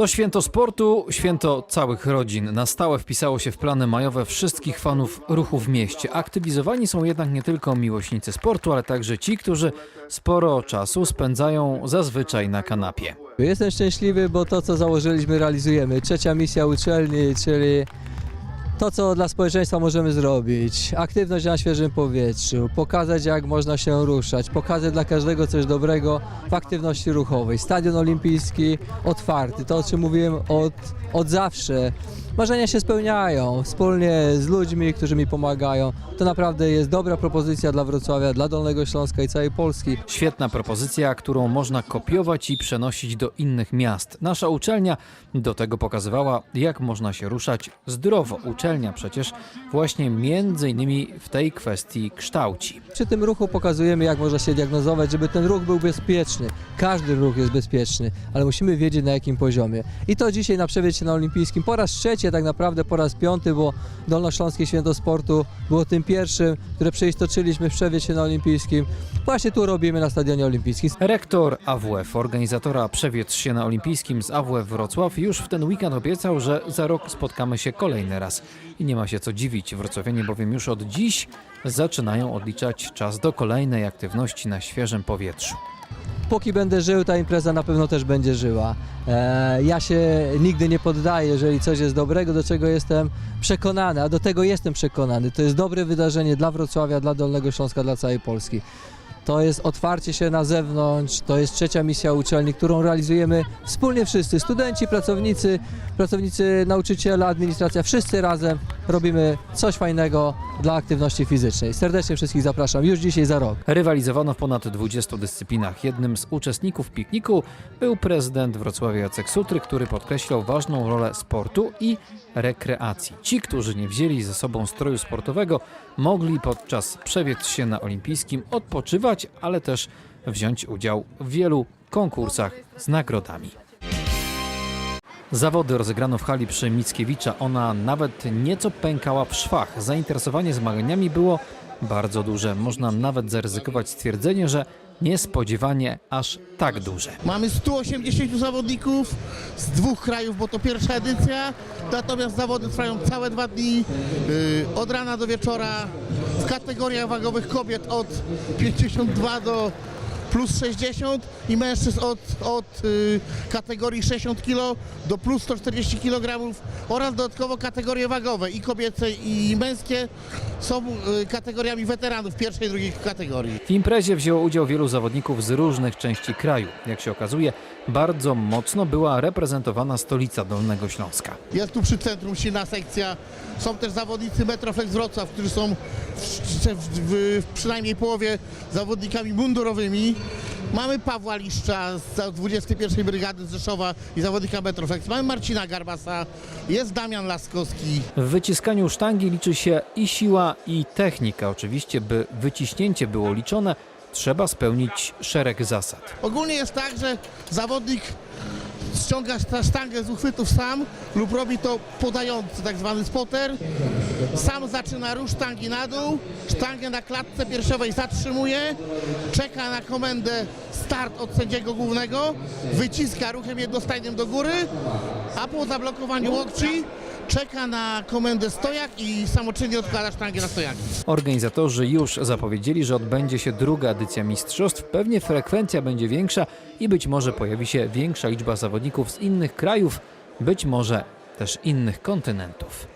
To święto sportu, święto całych rodzin. Na stałe wpisało się w plany majowe wszystkich fanów ruchu w mieście. Aktywizowani są jednak nie tylko miłośnicy sportu, ale także ci, którzy sporo czasu spędzają zazwyczaj na kanapie. Jestem szczęśliwy, bo to, co założyliśmy, realizujemy. Trzecia misja uczelni, czyli to, co dla społeczeństwa możemy zrobić. Aktywność na świeżym powietrzu, pokazać, jak można się ruszać, pokazać dla każdego coś dobrego w aktywności ruchowej. Stadion olimpijski otwarty, to, o czym mówiłem od, od zawsze. Marzenia się spełniają wspólnie z ludźmi, którzy mi pomagają. To naprawdę jest dobra propozycja dla Wrocławia, dla Dolnego Śląska i całej Polski. Świetna propozycja, którą można kopiować i przenosić do innych miast. Nasza uczelnia do tego pokazywała, jak można się ruszać zdrowo. Uczelnia przecież właśnie między innymi w tej kwestii kształci. Przy tym ruchu pokazujemy, jak można się diagnozować, żeby ten ruch był bezpieczny. Każdy ruch jest bezpieczny, ale musimy wiedzieć na jakim poziomie. I to dzisiaj na przewiezie na olimpijskim po raz trzeci, tak naprawdę po raz piąty, bo Dolnośląskie Święto Sportu było tym pierwszym, które przeistoczyliśmy w przewiezie na olimpijskim. Właśnie tu robimy na Stadionie Olimpijskim. Rektor AWF, organizatora Przewietrz się na Olimpijskim z AWF Wrocław, już w ten weekend obiecał, że za rok spotkamy się kolejny raz. I nie ma się co dziwić, wrocławianie bowiem już od dziś zaczynają odliczać czas do kolejnej aktywności na świeżym powietrzu. Póki będę żył, ta impreza na pewno też będzie żyła. E, ja się nigdy nie poddaję, jeżeli coś jest dobrego, do czego jestem przekonany, a do tego jestem przekonany. To jest dobre wydarzenie dla Wrocławia, dla Dolnego Śląska, dla całej Polski. To jest otwarcie się na zewnątrz, to jest trzecia misja uczelni, którą realizujemy wspólnie wszyscy, studenci, pracownicy, pracownicy, nauczyciele, administracja, wszyscy razem robimy coś fajnego dla aktywności fizycznej. Serdecznie wszystkich zapraszam już dzisiaj za rok. Rywalizowano w ponad 20 dyscyplinach. Jednym z uczestników pikniku był prezydent Wrocławia Jacek Sutry, który podkreślał ważną rolę sportu i rekreacji. Ci, którzy nie wzięli ze sobą stroju sportowego, mogli podczas przewietrz się na olimpijskim odpoczywać, ale też wziąć udział w wielu konkursach z nagrodami. Zawody rozegrano w hali przy Mickiewicza. Ona nawet nieco pękała w szwach. Zainteresowanie zmaganiami było bardzo duże. Można nawet zaryzykować stwierdzenie, że niespodziewanie aż tak duże. Mamy 180 zawodników z dwóch krajów, bo to pierwsza edycja. Natomiast zawody trwają całe dwa dni, yy, od rana do wieczora. Kategoriach wagowych kobiet od 52 do plus 60 i mężczyzn od, od yy, kategorii 60 kg do plus 140 kg oraz dodatkowo kategorie wagowe i kobiece i męskie są yy, kategoriami weteranów pierwszej i drugiej kategorii. W imprezie wzięło udział wielu zawodników z różnych części kraju. Jak się okazuje, bardzo mocno była reprezentowana stolica Dolnego Śląska. Jest tu przy centrum silna sekcja. Są też zawodnicy Metroflex Wrocław, którzy są w, w, w, przynajmniej połowie zawodnikami mundurowymi. Mamy Pawła Liszcza z 21 Brygady z Rzeszowa i zawodnika Metroflex. Mamy Marcina Garbasa, jest Damian Laskowski. W wyciskaniu sztangi liczy się i siła, i technika. Oczywiście, by wyciśnięcie było liczone, trzeba spełnić szereg zasad. Ogólnie jest tak, że zawodnik ściąga sztangę z uchwytów sam lub robi to podający, tak zwany spotter. Sam zaczyna ruch sztangi na dół, sztangę na klatce piersiowej zatrzymuje, czeka na komendę start od sędziego głównego, wyciska ruchem jednostajnym do góry, a po zablokowaniu łokci czeka na komendę stojak i samoczynnie odkłada sztangę na stojaki. Organizatorzy już zapowiedzieli, że odbędzie się druga edycja mistrzostw. Pewnie frekwencja będzie większa i być może pojawi się większa liczba zawodników z innych krajów, być może też innych kontynentów.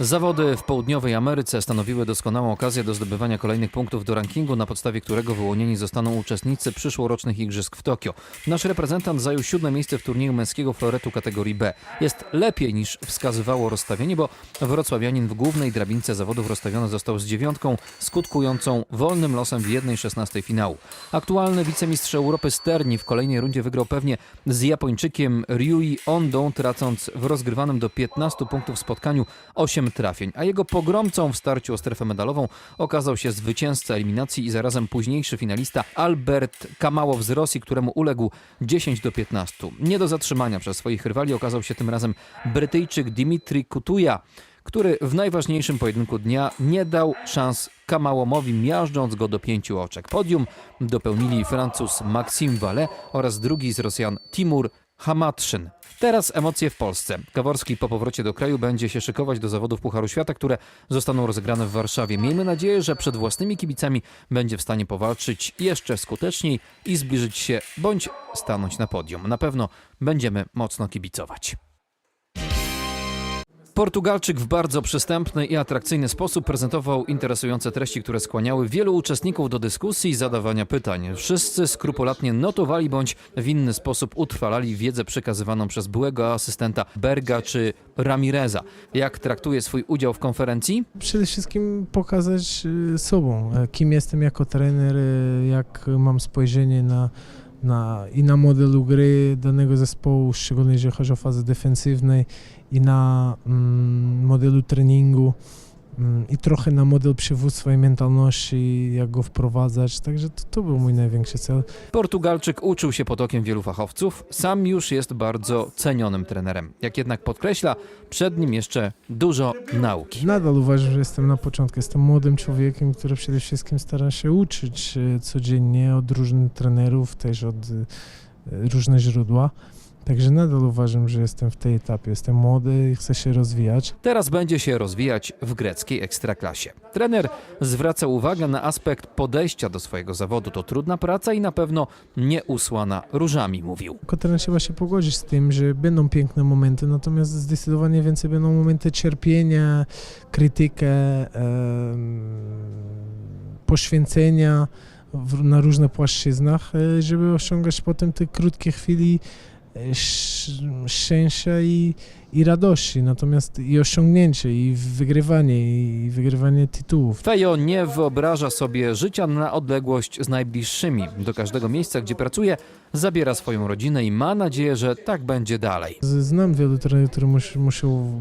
Zawody w południowej Ameryce stanowiły doskonałą okazję do zdobywania kolejnych punktów do rankingu, na podstawie którego wyłonieni zostaną uczestnicy przyszłorocznych Igrzysk w Tokio. Nasz reprezentant zajął siódme miejsce w turnieju męskiego floretu kategorii B. Jest lepiej niż wskazywało rozstawienie, bo wrocławianin w głównej drabince zawodów rozstawiony został z dziewiątką, skutkującą wolnym losem w 1-16 finału. Aktualny wicemistrz Europy Sterni w kolejnej rundzie wygrał pewnie z Japończykiem Ryui Ondą, tracąc w rozgrywanym do 15 punktów spotkaniu 8 trafień, a jego pogromcą w starciu o strefę medalową okazał się zwycięzca eliminacji i zarazem późniejszy finalista Albert Kamałow z Rosji, któremu uległ 10 do 15. Nie do zatrzymania przez swoich rywali okazał się tym razem Brytyjczyk Dimitri Kutuja, który w najważniejszym pojedynku dnia nie dał szans Kamałomowi, miażdżąc go do pięciu oczek. Podium dopełnili Francuz Maxime Vallet oraz drugi z Rosjan Timur Hamatrzyn. Teraz emocje w Polsce. Kaworski po powrocie do kraju będzie się szykować do zawodów Pucharu Świata, które zostaną rozegrane w Warszawie. Miejmy nadzieję, że przed własnymi kibicami będzie w stanie powalczyć jeszcze skuteczniej i zbliżyć się bądź stanąć na podium. Na pewno będziemy mocno kibicować. Portugalczyk w bardzo przystępny i atrakcyjny sposób prezentował interesujące treści, które skłaniały wielu uczestników do dyskusji i zadawania pytań. Wszyscy skrupulatnie notowali bądź w inny sposób utrwalali wiedzę przekazywaną przez byłego asystenta Berga czy Ramireza. Jak traktuje swój udział w konferencji? Przede wszystkim pokazać y, sobą, e, kim jestem jako trener, e, jak mam spojrzenie na, na, i na modelu gry danego zespołu, szczególnie jeżeli chodzi o fazę defensywnej, i na mm, modelu treningu, i trochę na model przywództwa i mentalności, jak go wprowadzać. Także to, to był mój największy cel. Portugalczyk uczył się pod okiem wielu fachowców, sam już jest bardzo cenionym trenerem. Jak jednak podkreśla, przed nim jeszcze dużo nauki. Nadal uważam, że jestem na początku. Jestem młodym człowiekiem, który przede wszystkim stara się uczyć e, codziennie od różnych trenerów, też od e, różnych źródła. Także nadal uważam, że jestem w tej etapie. Jestem młody i chcę się rozwijać. Teraz będzie się rozwijać w greckiej ekstraklasie. Trener zwraca uwagę na aspekt podejścia do swojego zawodu. To trudna praca i na pewno nie usłana różami, mówił. Jako trener trzeba się pogodzić z tym, że będą piękne momenty, natomiast zdecydowanie więcej będą momenty cierpienia, krytykę, poświęcenia w, na różnych płaszczyznach, e, żeby osiągać potem te krótkie chwili szczęścia i, i radości, natomiast i osiągnięcie, i wygrywanie, i wygrywanie tytułów. Fejo nie wyobraża sobie życia na odległość z najbliższymi. Do każdego miejsca, gdzie pracuje, zabiera swoją rodzinę i ma nadzieję, że tak będzie dalej. Znam wielu trenerów, którzy mus, muszą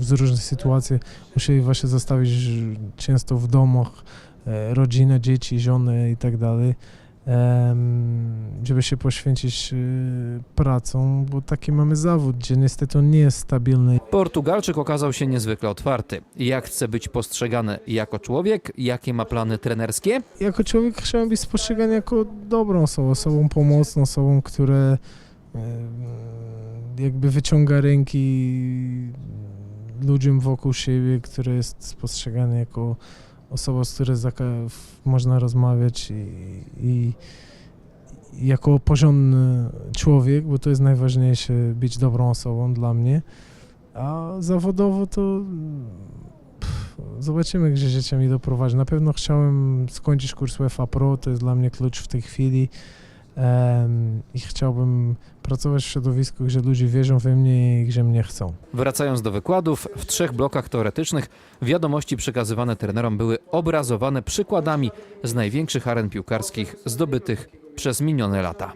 z różnych sytuacji musieli właśnie zostawić często w domach e, rodzinę, dzieci, żonę i tak dalej, żeby się poświęcić e, pracą, bo taki mamy zawód, gdzie niestety on nie jest stabilny. Portugalczyk okazał się niezwykle otwarty. Jak chce być postrzegany jako człowiek? Jakie ma plany trenerskie? Jako człowiek chciałem być spostrzegany jako dobrą osobą, osobą pomocną, osobą, która jakby wyciąga ręki ludziom wokół siebie, który jest postrzegany jako osoba, z zaka- można rozmawiać i, i, i jako porządny człowiek, bo to jest najważniejsze, być dobrą osobą dla mnie. A zawodowo to pff, zobaczymy, gdzie życie mi doprowadzi. Na pewno chciałem skończyć kurs UEFA Pro, to jest dla mnie klucz w tej chwili. I chciałbym pracować w środowisku, gdzie ludzie wierzą we mnie i gdzie mnie chcą. Wracając do wykładów, w trzech blokach teoretycznych wiadomości przekazywane trenerom były obrazowane przykładami z największych aren piłkarskich zdobytych przez minione lata.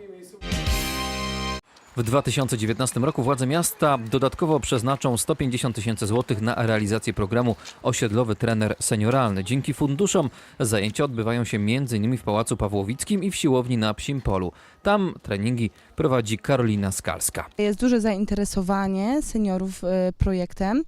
W 2019 roku władze miasta dodatkowo przeznaczą 150 tysięcy złotych na realizację programu Osiedlowy Trener Senioralny. Dzięki funduszom zajęcia odbywają się m.in. w Pałacu Pawłowickim i w siłowni na Psim Polu. Tam treningi prowadzi Karolina Skalska. Jest duże zainteresowanie seniorów e, projektem.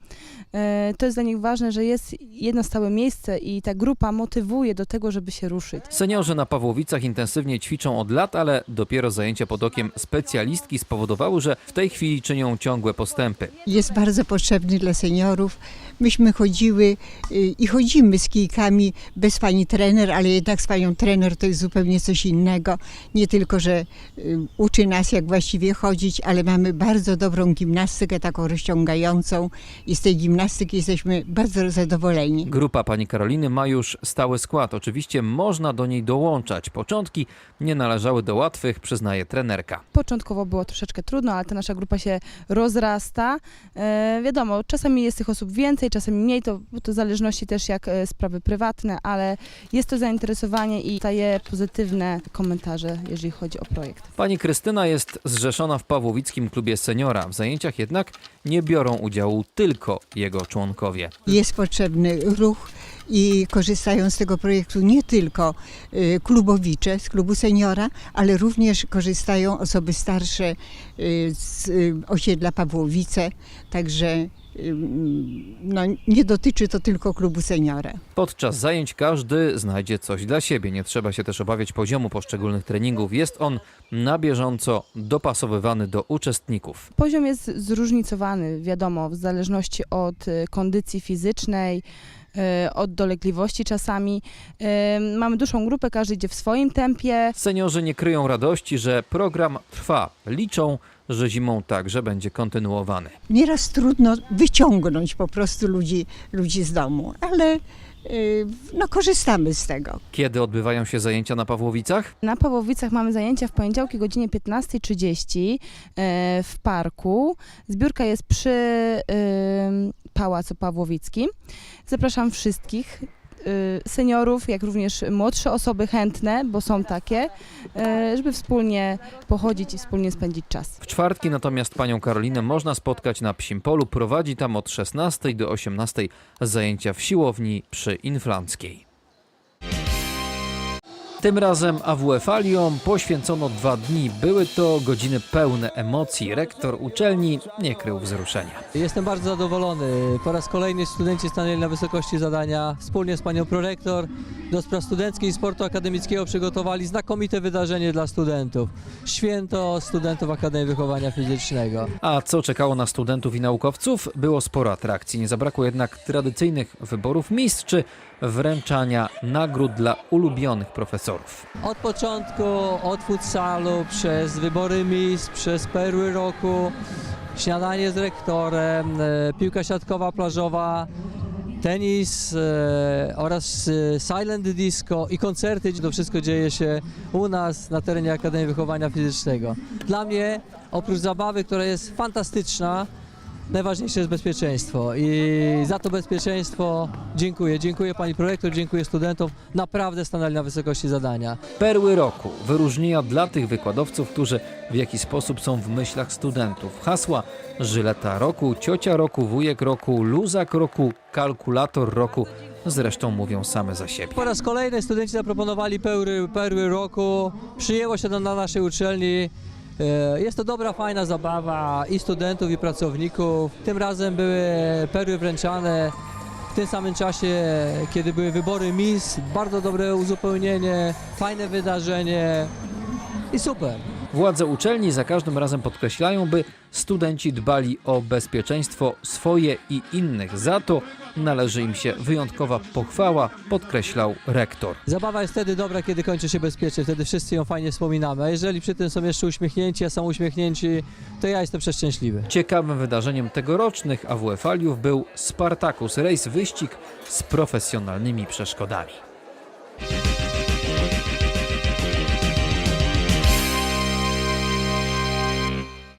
E, To jest dla nich ważne, że jest jedno stałe miejsce i ta grupa motywuje do tego, żeby się ruszyć. Seniorzy na Pawłowicach intensywnie ćwiczą od lat, ale dopiero zajęcia pod okiem specjalistki spowodowały, że w tej chwili czynią ciągłe postępy. jest bardzo potrzebny dla seniorów. Myśmy chodziły y, i chodzimy z kijkami bez pani trener, ale jednak z panią trener to jest zupełnie coś innego. Nie tylko, że y, uczy nas jak właściwie chodzić, ale mamy bardzo dobrą gimnastykę, taką rozciągającą i z tej gimnastyki jesteśmy bardzo zadowoleni. Grupa pani Karoliny ma już stały skład. Oczywiście można do niej dołączać. Początki nie należały do łatwych, przyznaje trenerka. Początkowo było troszeczkę trudno, ale ta nasza grupa się rozrasta. E, wiadomo, czasami jest tych osób więcej, czasami mniej, to, to w zależności też jak e, sprawy prywatne, ale jest to zainteresowanie i daje pozytywne komentarze, jeżeli chodzi o projekt. Pani Krystyna jest zrzeszona w Pawłowickim Klubie Seniora. W zajęciach jednak nie biorą udziału tylko jego członkowie. Jest potrzebny ruch i korzystają z tego projektu nie tylko y, klubowicze z klubu seniora, ale również korzystają osoby starsze y, z y, osiedla Pawłowice. Także no, nie dotyczy to tylko klubu seniora. Podczas zajęć każdy znajdzie coś dla siebie. Nie trzeba się też obawiać poziomu poszczególnych treningów. Jest on na bieżąco dopasowywany do uczestników. Poziom jest zróżnicowany, wiadomo, w zależności od kondycji fizycznej, od dolegliwości czasami. Y, Mamy dużą grupę, każdy idzie w swoim tempie. Seniorzy nie kryją radości, że program trwa. Liczą, że zimą także będzie kontynuowany. Nieraz trudno wyciągnąć po prostu ludzi, ludzi z domu, ale y, no, korzystamy z tego. Kiedy odbywają się zajęcia na Pawłowicach? Na Pawłowicach mamy zajęcia w poniedziałki o godzinie 15.30 e, w parku. Zbiórka jest przy e, Pałacu Pawłowickim. Zapraszam wszystkich e, seniorów, jak również młodsze osoby chętne, bo są takie, e, żeby wspólnie pochodzić i wspólnie spędzić czas. W czwartki natomiast panią Karolinę można spotkać na Psim Polu. Prowadzi tam od 16 do 18 zajęcia w siłowni przy Inflanckiej. Tym razem AWF-aliom poświęcono dwa dni. Były to godziny pełne emocji. Rektor uczelni nie krył wzruszenia. Jestem bardzo zadowolony. Po raz kolejny studenci stanęli na wysokości zadania. Wspólnie z panią prorektor do spraw studenckich i sportu akademickiego przygotowali znakomite wydarzenie dla studentów. Święto studentów Akademii Wychowania Fizycznego. A co czekało na studentów i naukowców? Było sporo atrakcji. Nie zabrakło jednak tradycyjnych wyborów miejsc czy wręczania nagród dla ulubionych profesorów. Od początku, od futsalu, przez wybory mis, przez perły roku, śniadanie z rektorem, e, piłka siatkowa plażowa, tenis e, oraz e, silent disco i koncerty. To wszystko dzieje się u nas na terenie Akademii Wychowania Fizycznego. Dla mnie, oprócz zabawy, która jest fantastyczna, najważniejsze jest bezpieczeństwo i za to bezpieczeństwo dziękuję. Dziękuję pani prorektor, dziękuję studentom. Naprawdę stanęli na wysokości zadania. Perły roku. Wyróżnienia dla tych wykładowców, którzy w jakiś sposób są w myślach studentów. Hasła Żyleta roku, Ciocia roku, Wujek roku, Luzak roku, Kalkulator roku zresztą mówią same za siebie. Po raz kolejny studenci zaproponowali perły, perły roku. Przyjęło się to na naszej uczelni. E, Jest to dobra, fajna zabawa i studentów, i pracowników. Tym razem były perły wręczane w tym samym czasie, kiedy były wybory Miss. Bardzo dobre uzupełnienie, fajne wydarzenie i super. Władze uczelni za każdym razem podkreślają, by studenci dbali o bezpieczeństwo swoje i innych. Za to należy im się wyjątkowa pochwała, podkreślał rektor. Zabawa jest wtedy dobra, kiedy kończy się bezpiecznie, wtedy wszyscy ją fajnie wspominamy. A jeżeli przy tym są jeszcze uśmiechnięci, a są uśmiechnięci, to ja jestem przeszczęśliwy. Ciekawym wydarzeniem tegorocznych AWF-aliów był Spartacus, rejs wyścig z profesjonalnymi przeszkodami.